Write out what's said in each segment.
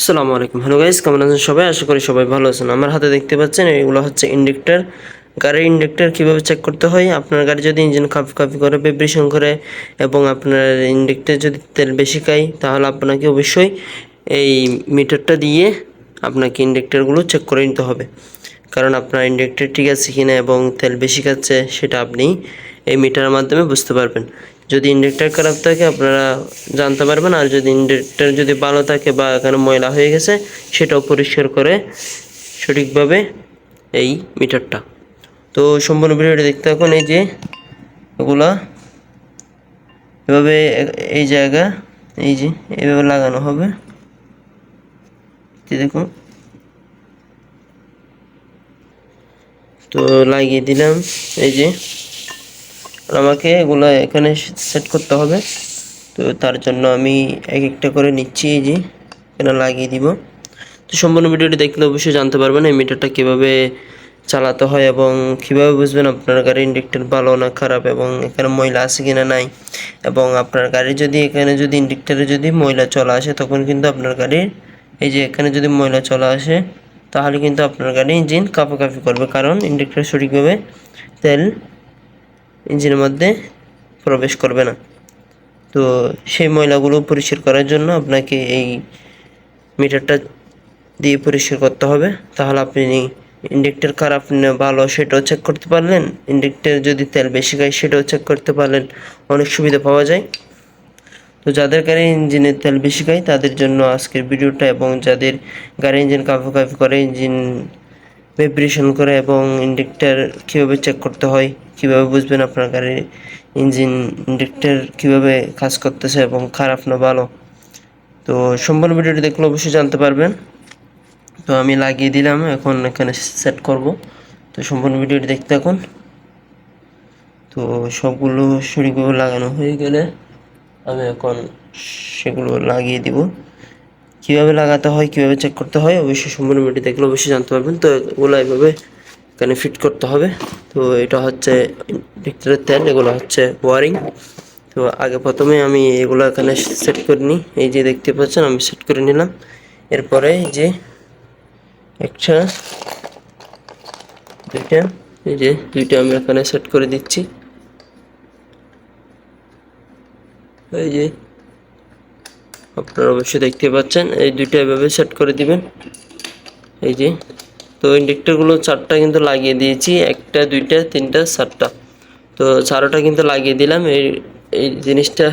আসসালামু আলাইকুম। Hello guys কেমন আছেন সবাই? আশা করি সবাই ভালো আছেন। আমার হাতে দেখতে পাচ্ছেন এগুলো হচ্ছে ইন্ডেক্টর। গাড়ির ইন্ডেক্টর কীভাবে চেক করতে হয়? আপনার গাড়ি যদি ইঞ্জিন কাপি কাপি করে ভাইব্রেশন করে এবং আপনার ইন্ডেক্টর যদি তেল বেশি খায়, তাহলে আপনাকে অবশ্যই এই মিটারটা দিয়ে আপনাকে ইন্ডেক্টরগুলো চেক করে নিতে হবে। কারণ আপনার ইন্ডেক্টর ঠিক আছে কিনা এবং তেল বেশি খাচ্ছে, সেটা আপনি এই মিটারের মাধ্যমে বুঝতে পারবেন। যদি ইন্ডেক্টর খারাপ থাকে, আপনারা জানতে পারবেন। আর যদি ইন্ডেক্টর যদি ভালো থাকে বা এখানে ময়লা হয়ে গেছে, সেটাও পরিষ্কার করে সঠিকভাবে এই মিটারটা তো সম্পূর্ণ ভিডিওটি দেখতে থাকুন, এই যে এগুলা। এভাবে এই জায়গা, এই যে এভাবে লাগানো হবে। দেখুন। তো লাগিয়ে দিলাম, এই যে। আমাকে এগুলো এখানে সেট করতে হবে। তো তার জন্য আমি এক একটা করে নিচ্ছি এই যে, এখানে লাগিয়ে দিব। তো সম্পূর্ণ ভিডিওটি দেখলে অবশ্যই জানতে পারবেন এই মিটারটা কীভাবে চালাতে হয় এবং কীভাবে বুঝবেন আপনার গাড়ির ইন্ডেক্টর ভালো না খারাপ এবং এখানে ময়লা আছে কিনা নাই। এবং আপনার গাড়ি যদি এখানে যদি ইন্ডেক্টরে যদি ময়লা চলে আসে, তখন কিন্তু আপনার গাড়ির এই যে এখানে যদি ময়লা চলে আসে, তাহলে কিন্তু আপনার গাড়ি ইঞ্জিন কাঁপাকাঁপি করবে। কারণ ইন্ডেক্টর সঠিকভাবে তেল ইঞ্জিনের মধ্যে প্রবেশ করবে না। তো সেই ময়লাগুলো পরিষ্কার করার জন্য আপনাকে এই মিটারটা দিয়ে পরিষ্কার করতে হবে। তাহলে আপনি ইন্ডেক্টর খারাপ না ভালো সেটাও চেক করতে পারলেন। ইন্ডেক্টর যদি তেল বেশি খায় সেটাও চেক করতে পারলেন। অনেক সুবিধা পাওয়া যায়। তো যাদের গাড়ি ইঞ্জিনের তেল বেশি খায় তাদের জন্য আজকের ভিডিওটা এবং যাদের গাড়ি ইঞ্জিন কাঁপা কাঁপি করে ইঞ্জিন ভাইব্রেশন করে এবং ইন্ডেক্টর কীভাবে চেক করতে হয়, কীভাবে বুঝবেন আপনার গাড়ির ইঞ্জিন ইন্ডেক্টর কীভাবে কাজ করতেছে এবং খারাপ না ভালো? তো সম্পূর্ণ ভিডিওটি দেখলে অবশ্যই জানতে পারবেন। তো আমি লাগিয়ে দিলাম, এখন এখানে সেট করব। তো সম্পূর্ণ ভিডিওটি দেখতে থাকুন। তো সবগুলো সঠিকভাবে লাগানো হয়ে গেলে আমি এখন সেগুলো লাগিয়ে দিব। কীভাবে লাগাতে হয়, কীভাবে চেক করতে হয়, অবশ্যই সম্পূর্ণ ভিডিও দেখলে অবশ্যই জানতে পারবেন। তো এগুলো এভাবে এখানে ফিট করতে হবে। তো এটা হচ্ছে ইন্ডেক্টরের তেল, এগুলো হচ্ছে ওয়ারিং তো আগে প্রথমে আমি এগুলো এখানে সেট করে নিই। এই যে দেখতে পাচ্ছেন, আমি সেট করে নিলাম। এরপরে যে একটা, দুইটা, এই যে দুইটা আমি এখানে সেট করে দিচ্ছি। এই যে আপনারা অবশ্যই দেখতে পাচ্ছেন। এই দুইটা এভাবে সেট করে দিবেন। এই যে, তো ইন্ডেক্টরগুলো চারটা কিন্তু লাগিয়ে দিয়েছি। একটা, দুইটা, তিনটা, চারটা। তো চারোটা কিন্তু লাগিয়ে দিলাম। এই এই জিনিসটা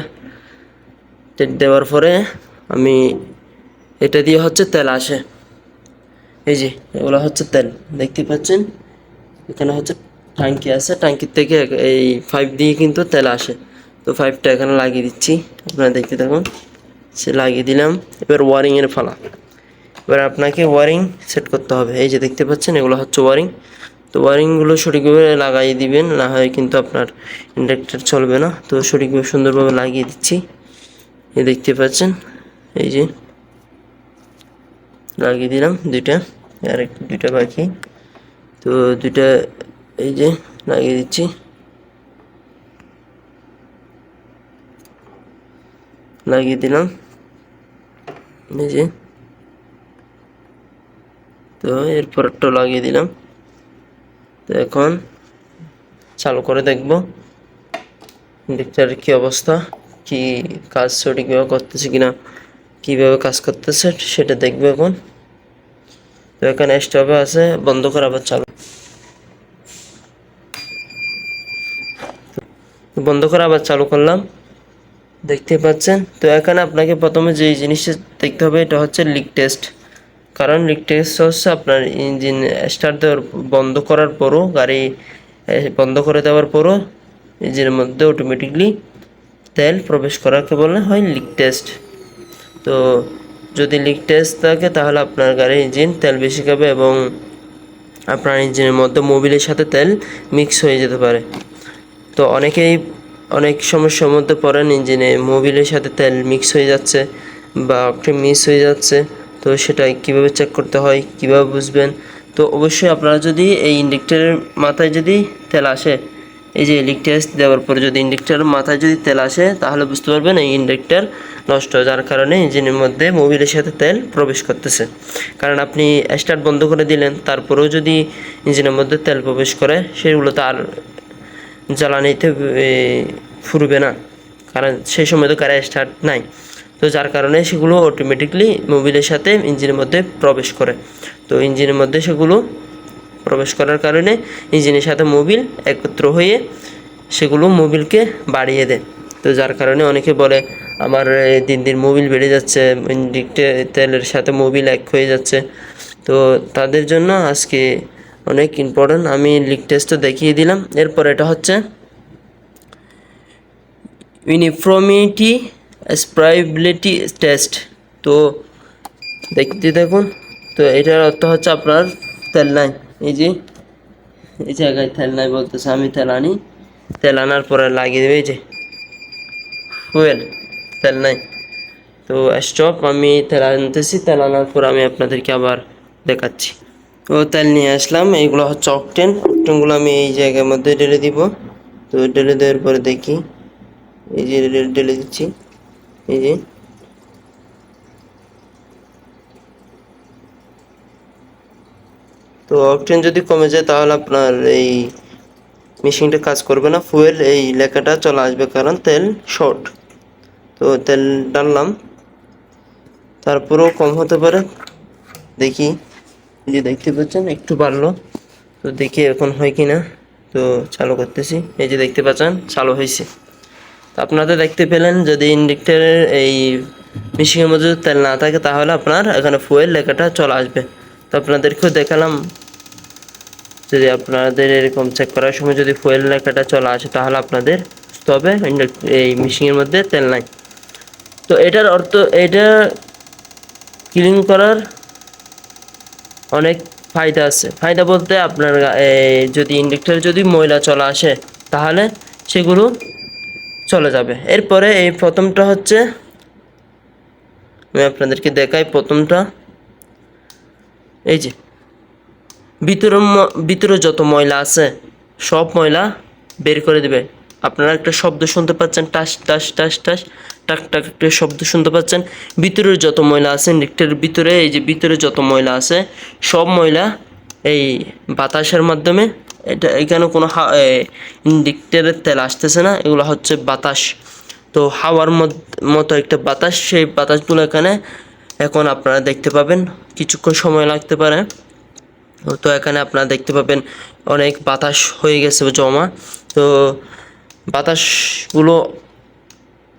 দেওয়ার পরে আমি এটা দিয়ে হচ্ছে তেল আসে। এই যে, এগুলো হচ্ছে তেল। দেখতে পাচ্ছেন? এখানে হচ্ছে ট্যাঙ্কি আছে। ট্যাঙ্কির থেকে এই পাইপ দিয়ে কিন্তু তেল আসে। তো পাইপটা এখানে লাগিয়ে দিচ্ছি। আপনারা দেখতে থাকুন। সে লাগিয়ে দিলাম। এবার ওয়ারিংয়ের ফালা। এবার আপনাকে ওয়ারিং সেট করতে হবে। এই যে দেখতে পাচ্ছেন, এগুলো হচ্ছে ওয়ারিং। তো ওয়ারিংগুলো সঠিকভাবে লাগাই দিবেন, না হয় কিন্তু আপনার ইন্ডাক্টর চলবে না। তো সঠিকভাবে সুন্দরভাবে লাগিয়ে দিচ্ছি। এই দেখতে পাচ্ছেন, এই যে লাগিয়ে দিলাম দুইটা, আর একটু দুইটা বাকি। তো দুইটা, এই যে লাগিয়ে দিচ্ছি। লাগিয়ে দিলাম। যে। তো এরপর একটা লাগিয়ে দিলাম। তো এখন চালু করে দেখব। ইন্ডেক্টরের কি অবস্থা, কি কাজ সঠিকভাবে করতেছে কিনা, কীভাবে কাজ করতেছে সেটা দেখব এখন। তো এখানে স্টপে আছে, বন্ধ করে আবার চালু। বন্ধ করে আবার চালু করলাম। দেখতে পাচ্ছেন? তো এখানে আপনাকে প্রথমে যে জিনিসটা দেখতে হবে, এটা হচ্ছে লিক টেস্ট কারণ লিক টেস্ট হচ্ছে আপনার ইঞ্জিন স্টার্ট দেওয়ার, বন্ধ করার পরও, গাড়ি বন্ধ করে দেওয়ার পরও ইঞ্জিনের মধ্যে অটোমেটিকলি তেল প্রবেশ করাকে বলে হয় লিক টেস্ট তো যদি লিক টেস্ট থাকে, তাহলে আপনার গাড়ির ইঞ্জিন তেল বেশি খাবে এবং আপনার ইঞ্জিনের মধ্যে মোবিলের সাথে তেল মিক্স হয়ে যেতে পারে। তো অনেকেই অনেক সমস্যার মধ্যে পড়েন ইঞ্জিনে। মোবিলের সাথে তেল মিক্স হয়ে যাচ্ছে বা মিস হয়ে যাচ্ছে। তো সেটা কীভাবে চেক করতে হয়, কীভাবে বুঝবেন? তো অবশ্যই আপনারা যদি এই ইন্ডেক্টরের মাথায় যদি তেল আসে, এই যে ইলেকট্রিক দেওয়ার পরে যদি ইন্ডেক্টর মাথায় যদি তেল আসে, তাহলে বুঝতে পারবেন এই ইন্ডেক্টর নষ্ট যার কারণে ইঞ্জিনের মধ্যে মোবিলের সাথে তেল প্রবেশ করতেছে। কারণ আপনি স্টার্ট বন্ধ করে দিলেন, তারপরেও যদি ইঞ্জিনের মধ্যে তেল প্রবেশ করে সেগুলো তো আর জ্বালানিতে ফুরবে না। কারণ সেই সময় তো গাড়ি স্টার্ট নাই। তো যার কারণে সেগুলো অটোমেটিকলি মোবিলের সাথে ইঞ্জিনের মধ্যে প্রবেশ করে। তো ইঞ্জিনের মধ্যে সেগুলো প্রবেশ করার কারণে ইঞ্জিনের সাথে মোবিল একত্র হয়ে সেগুলো মোবিলকে বাড়িয়ে দেয়। তো যার কারণে অনেকে বলে, আমার দিন দিন মোবিল বেড়ে যাচ্ছে তেলের সাথে মোবিল এক হয়ে যাচ্ছে। তো তাদের জন্য আজকে অনেক ইম্পর্ট্যান্ট আমি লিক টেস্টও দেখিয়ে দিলাম। এরপর এটা হচ্ছে ইউনিফর্মিটি স্প্রাইবিলিটি টেস্ট তো দেখতে দেখুন। তো এটার অর্থ হচ্ছে আপনার তেল নাই। এই যে, এই জায়গায় তেল নাই বলতেছে, আমি তেল আনি। তেল আনার পরে লাগিয়ে দেবে, এই যে। ফুয়েল তেল নাই। তো স্টপ আমি তেল আনতেছি। তেল আনার পর আমি আপনাদেরকে আবার দেখাচ্ছি। ও তেল নিয়ে আসলাম, এইগুলো হচ্ছে অকটেন অকটেনগুলো আমি এই জায়গার মধ্যে ঢেলে দিব। তো ঢেলে দেওয়ার পরে দেখি, এই যে ঢেলে- দিচ্ছি। এই যে। তো অকটেন যদি কমে যায়, তাহলে আপনার এই মেশিনটা কাজ করবে না। ফুয়েল, এই লেখাটা চলে আসবে কারণ তেল শর্ট। তো তেল ডাললাম। তারপরেও কম হতে পারে। দেখি। যে দেখতে পাচ্ছেন, একটু বাড়লো। তো দেখি এখন হয় কি না তো চালু করতেছি। এই যে দেখতে পাচ্ছেন, চালু হয়েছে। তো আপনারা দেখতে পেলেন, যদি ইন্ডেক্টরের এই মেশিনের মধ্যে তেল না থাকে, তাহলে আপনার এখানে ফুয়েল লেখাটা চলে আসবে। তো আপনাদেরকেও দেখালাম। যদি আপনাদের এরকম চেক করার সময় যদি ফুয়েল লেখাটা চলে আসে, তাহলে আপনাদের হবে এই মেশিনের মধ্যে তেল নাই। তো এটার অর্থ, এটা ক্লিন করার অনেক ফায়দা আছে। ফায়দা বলতে আপনার যদি ইন্ডেক্টরে যদি ময়লা চলে আসে, তাহলে সেগুলো চলে যাবে। এরপরে এই প্রথমটা হচ্ছে, আমি আপনাদেরকে দেখাই প্রথমটা। এই যে ভিতরে ভিতরে যত ময়লা আছে, সব ময়লা বের করে দিবে। আপনারা একটা শব্দ শুনতে পাচ্ছেন, টাস টাস টাস টাস, টাক টাক একটা শব্দ শুনতে পাচ্ছেন। ভিতরের যত ময়লা আছে, নেকটের ভিতরে, এই যে ভিতরে যত ময়লা আছে, সব ময়লা এই বাতাসের মাধ্যমে, এটা এখানে কোনো ইন্ডিক্টারের তেল আসতেছে না, এগুলো হচ্ছে বাতাস। তো হাওয়ার মত- মতো একটা বাতাস, সেই বাতাসগুলো এখানে, এখন আপনারা দেখতে পাবেন। কিছুক্ষণ সময় লাগতে পারে। তো এখানে আপনারা দেখতে পাবেন, অনেক বাতাস হয়ে গেছে জমা। তো বাতাসগুলো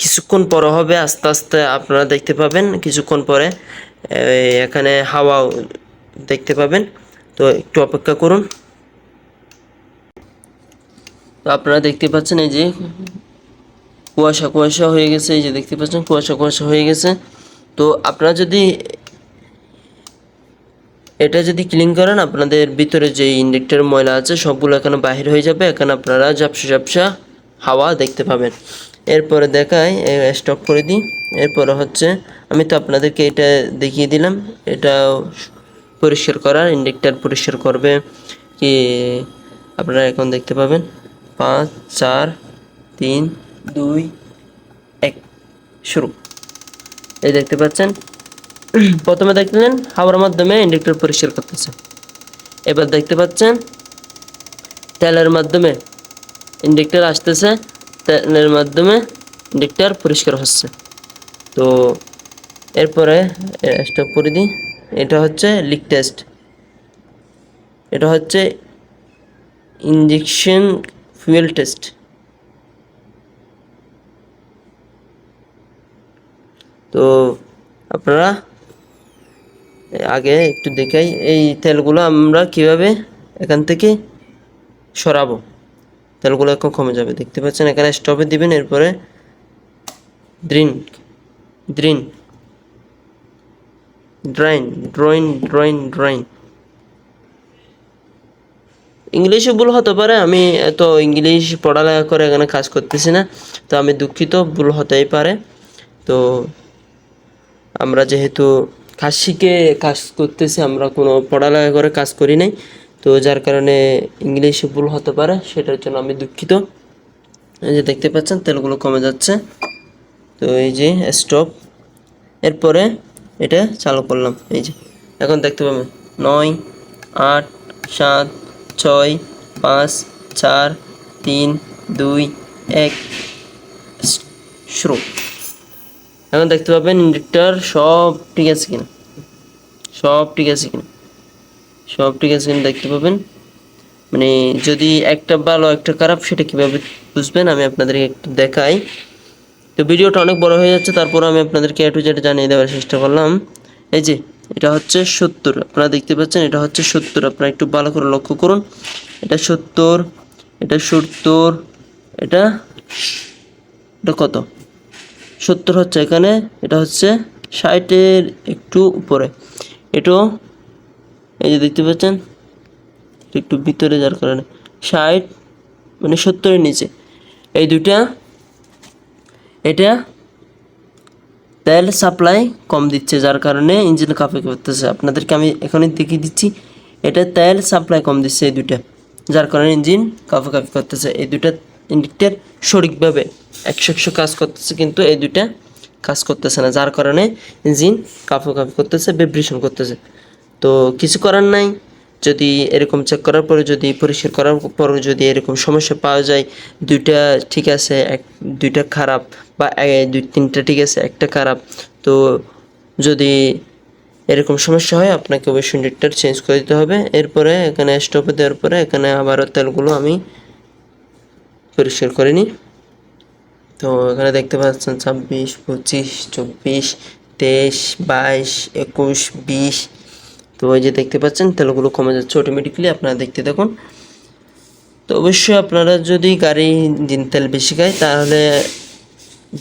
কিছুক্ষণ পরে হবে, আস্তে আস্তে আপনারা দেখতে পাবেন, কিছুক্ষণ পরে এখানে হাওয়াও দেখতে পাবেন। তো একটু অপেক্ষা করুন। তো আপনারা দেখতে পাচ্ছেন এই যে কুয়াশা কুয়াশা হয়ে গেছে, এই যে দেখতে পাচ্ছেন কুয়াশা কুয়াশা হয়ে গেছে। তো আপনারা যদি এটা যদি ক্লিন করেন, আপনাদের ভিতরে যে ইন্ডেক্টর ময়লা আছে, সবগুলো এখানে বাহির হয়ে যাবে। এখানে আপনারা ঝাপসা ঝাপসা হাওয়া দেখতে পাবেন। এরপরে দেখাই স্টপ করে দিই। এরপরে হচ্ছে, আমি তো আপনাদেরকে এটা দেখিয়ে দিলাম। এটা পরিষ্কার করার, ইন্ডেক্টর পরিষ্কার করবে। কি, আপনারা এখন দেখতে পাবেন। পাঁচ, চার, তিন, দুই, এক, শুরু। এই দেখতে পাচ্ছেন? প্রথমে দেখলেন, হাওয়ার মাধ্যমে ইন্ডেক্টর পরিষ্কার করতেছে। এবার দেখতে পাচ্ছেন, তেলের মাধ্যমে ইন্ডেক্টর আসতেছে, তেলের মাধ্যমে ইন্ডেক্টর পরিষ্কার হচ্ছে। তো এরপরে স্টপ করে দিই। এটা হচ্ছে লিক টেস্ট এটা হচ্ছে ইঞ্জেকশন ফুয়েল টেস্ট তো আপনারা আগে একটু দেখাই, এই তেলগুলো আমরা কীভাবে এখান থেকে সরাবো। তেলগুলো এখন কমে যাবে। দেখতে পাচ্ছেন, এখানে স্টপে দিবেন, এরপরে ড্রিন ড্রিন ড্রাইন ড্রইন ড্রইন ড্রাইন ইংলিশে ভুল হতে পারে, আমি এত ইংলিশ পড়ালেখা করে এখানে কাজ করতেছি না, তো আমি দুঃখিত, ভুল হতেই পারে। তো আমরা যেহেতু কাজ শিখে কাজ করতেছি, আমরা কোনো পড়ালেখা করে কাজ করি নাই তো যার কারণে ইংলিশে ভুল হতে পারে, সেটার জন্য আমি দুঃখিত। এই যে দেখতে পাচ্ছেন, তেলগুলো কমে যাচ্ছে। তো এই যে স্টপ এরপরে এটা চালু করলাম, এই যে। এখন দেখতে পাবেন, নয়, আট, সাত, ছয়, পাঁচ, চার, তিন, দুই, এক, শুরু। এখন দেখতে পাবেন ইন্ডাক্টর সব ঠিক আছে কিনা? সব ঠিক আছে কিনা? সব ঠিক আছে কিনা দেখতে পাবেন? মানে যদি একটা ভালো, একটা খারাপ, সেটা কীভাবে বুঝবেন? আমি আপনাদেরকে একটু দেখাই। তো ভিডিওটা অনেক বড় হয়ে যাচ্ছে, তারপর আমি আপনাদেরকে এটু যেটা জানিয়ে দেওয়ার চেষ্টা করলাম। এই যে, এটা হচ্ছে সত্তর। আপনারা দেখতে পাচ্ছেন, এটা হচ্ছে সত্তর। আপনারা একটু ভালো করে লক্ষ্য করুন। এটা সত্তর এটা সত্তর, এটা এটা কত? সত্তর হচ্ছে এখানে, এটা হচ্ছে ষাটের একটু উপরে। এটাও এই যে দেখতে পাচ্ছেন, একটু ভিতরে যার কারণে, ষাট মানে সত্তরের নিচে। এই দুটা এটা তেল সাপ্লাই কম দিচ্ছে, যার কারণে ইঞ্জিন কাঁপে করতেছে। আপনাদেরকে আমি এখনই দেখিয়ে দিচ্ছি, এটা তেল সাপ্লাই কম দিচ্ছে এই দুটা যার কারণে ইঞ্জিন কাঁপে কাঁপে করতেছে। এই দুটা ইন্ডিকটার সঠিকভাবে একশো একশো কাজ করতেছে, কিন্তু এই দুটা কাজ করতেছে না, যার কারণে ইঞ্জিন কাঁপে কাঁপে করতেছে ভাইব্রেশন করতেছে। তো কিছু করার নাই। যদি এরকম চেক করার পরে যদি, পরিষ্কার করার পর যদি এরকম সমস্যা পাওয়া যায়, দুইটা ঠিক আছে, এক, দুইটা খারাপ বা দুই, তিনটা ঠিক আছে, একটা খারাপ। তো যদি এরকম সমস্যা হয়, আপনাকে অবশ্যই ইন্ডাক্টর চেঞ্জ করে দিতে হবে। এরপরে এখানে স্টপে দেওয়ার পরে এখানে আবারও তেলগুলো আমি পরিষ্কার করে নিই। তো এখানে দেখতে পাচ্ছেন ছাব্বিশ, পঁচিশ, চব্বিশ, তেইশ, বাইশ, একুশ, বিশ তো ওই যে দেখতে পাচ্ছেন, তেলগুলো কমে যাচ্ছে অটোমেটিকলি আপনারা দেখতে দেখুন তো অবশ্যই আপনারা যদি গাড়ি দিন তেল বেশি খায়, তাহলে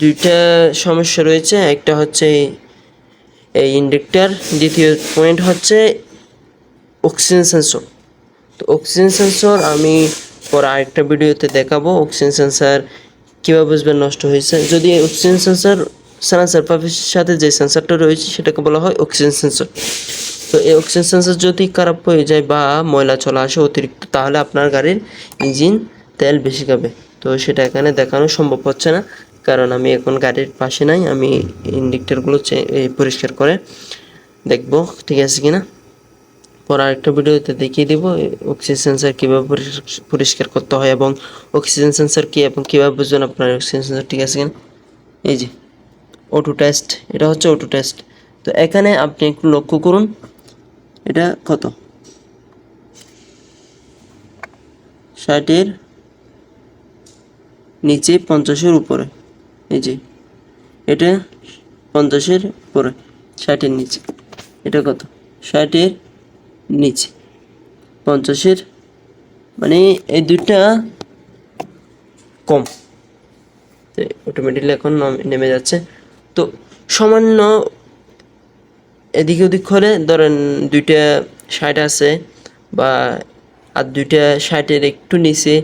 দুইটা সমস্যা রয়েছে। একটা হচ্ছে এই ইন্ডাক্টর, দ্বিতীয় পয়েন্ট হচ্ছে অক্সিজেন সেন্সর। তো অক্সিজেন সেন্সর আমি পরে আরেকটা ভিডিওতে দেখাবো, অক্সিজেন সেন্সর কীভাবে বুঝবেন নষ্ট হয়েছে। যদি অক্সিজেন সেন্সর, সানাসার পাম্পের সাথে যে সেন্সরটা রয়েছে, সেটাকে বলা হয় অক্সিজেন সেন্সর। তো এই অক্সিজেন সেন্সার যদি খারাপ হয়ে যায় বা ময়লা চলে আসে অতিরিক্ত, তাহলে আপনার গাড়ির ইঞ্জিন তেল বেশি খাবে। তো সেটা এখানে দেখানো সম্ভব হচ্ছে না, কারণ আমি এখন গাড়ির পাশে নাই, আমি ইন্ডিকেটরগুলো পরিষ্কার করে দেখব, ঠিক আছে কি না পর আরেকটা ভিডিওতে দেখিয়ে দিব অক্সিজেন সেন্সার কীভাবে পরিষ্কার- করতে হয় এবং অক্সিজেন সেন্সার কী এবং কীভাবে বুঝবেন আপনার অক্সিজেন সেন্সার ঠিক আছে কিনা? এই যে অটো টেস্ট এটা হচ্ছে অটো টেস্ট তো এখানে আপনি একটু লক্ষ্য করুন এটা কত? ষাটের নিচে পঞ্চাশের উপরে। এই যে, এটা পঞ্চাশের উপরে, ষাটের নিচে। এটা কত? ষাটের নিচে। পঞ্চাশের মানে এই দুইটা কম। অটোমেটিকলি এখন নেমে যাচ্ছে। তো সামান্য এদিকে ওদিক হলে ধরেন দুইটা ষাট আছে বা আর দুইটা ষাটের একটু নিচে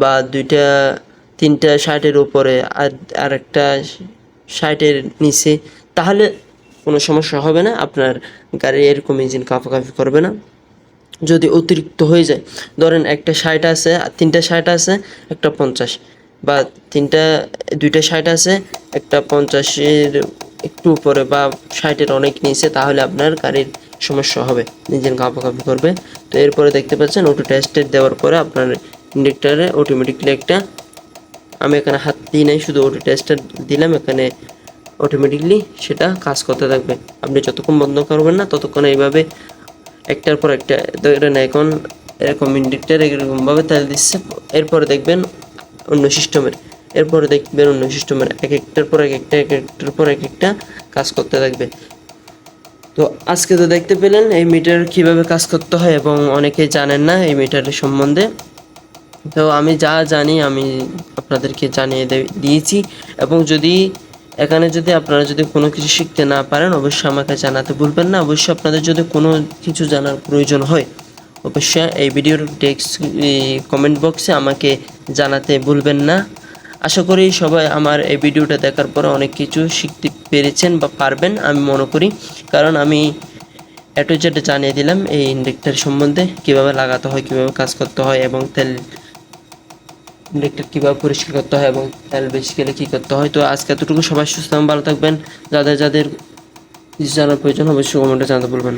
বা দুইটা, তিনটা ষাটের উপরে আর আর একটা ষাটের নিচে, তাহলে কোনো সমস্যা হবে না। আপনার গাড়ি এরকম ইঞ্জিন কাঁপাকাঁপি করবে না। যদি অতিরিক্ত হয়ে যায়, ধরেন একটা ষাট আছে, আর তিনটা ষাট আছে, একটা পঞ্চাশ বা তিনটা, দুইটা ষাট আছে, একটা পঞ্চাশের একটু উপরে বা ষাটের অনেক নিচে, তাহলে আপনার গাড়ির সমস্যা হবে। নিজের কাঁপাকাঁপি করবে। তো এরপরে দেখতে পাচ্ছেন অটো টেস্টের দেওয়ার পরে আপনার ইন্ডাক্টারে অটোমেটিকলি একটা, আমি এখানে হাত দিই নাই, শুধু অটো টেস্টার দিলাম, এখানে অটোমেটিকলি সেটা কাজ করতে থাকবে। আপনি যতক্ষণ বন্ধ করবেন না, ততক্ষণ এইভাবে একটার পর একটা ধরেন এখন এরকম ইন্ডিকেটার এরকমভাবে তেল দিচ্ছে। এরপরে দেখবেন অন্য সিস্টেমের এরপরে দেখবেন অন্য সিস্টেমের এক একটার পর এক একটা, এক একটার পর এক একটা কাজ করতে থাকবে। তো আজকে তো দেখতে পেলেন এই মিটার কীভাবে কাজ করতে হয় এবং অনেকে জানেন না এই মিটারের সম্বন্ধে। তো আমি যা জানি আমি আপনাদেরকে জানিয়ে দিয়েছি এবং যদি এখানে যদি আপনারা যদি কোনো কিছু শিখতে না পারেন অবশ্যই আমাকে জানাতে ভুলবেন না। অবশ্যই আপনাদের যদি কোনো কিছু জানার প্রয়োজন হয়, অবশ্যই এই ভিডিওর টেক্সট কমেন্ট বক্সে আমাকে জানাতে ভুলবেন না। আশা করি সবাই আমার এই ভিডিওটা দেখার পরে অনেক কিছু শিখতে পেরেছেন বা পারবেন, আমি মনে করি। কারণ আমি এটু যেটা জানিয়ে দিলাম এই ইন্ডেক্টর সম্বন্ধে, কীভাবে লাগাতে হয়, কীভাবে কাজ করতে হয় এবং তেল ইন্ডেক্টর কীভাবে পরিষ্কার করতে হয় এবং তেল বেশি গেলে কী করতে হয়। তো আজকে এতটুকু, সবাই সুস্থ ভালো থাকবেন। যাদের যাদের জানার প্রয়োজন, অবশ্যই কমেন্টে জানাতে বলবেন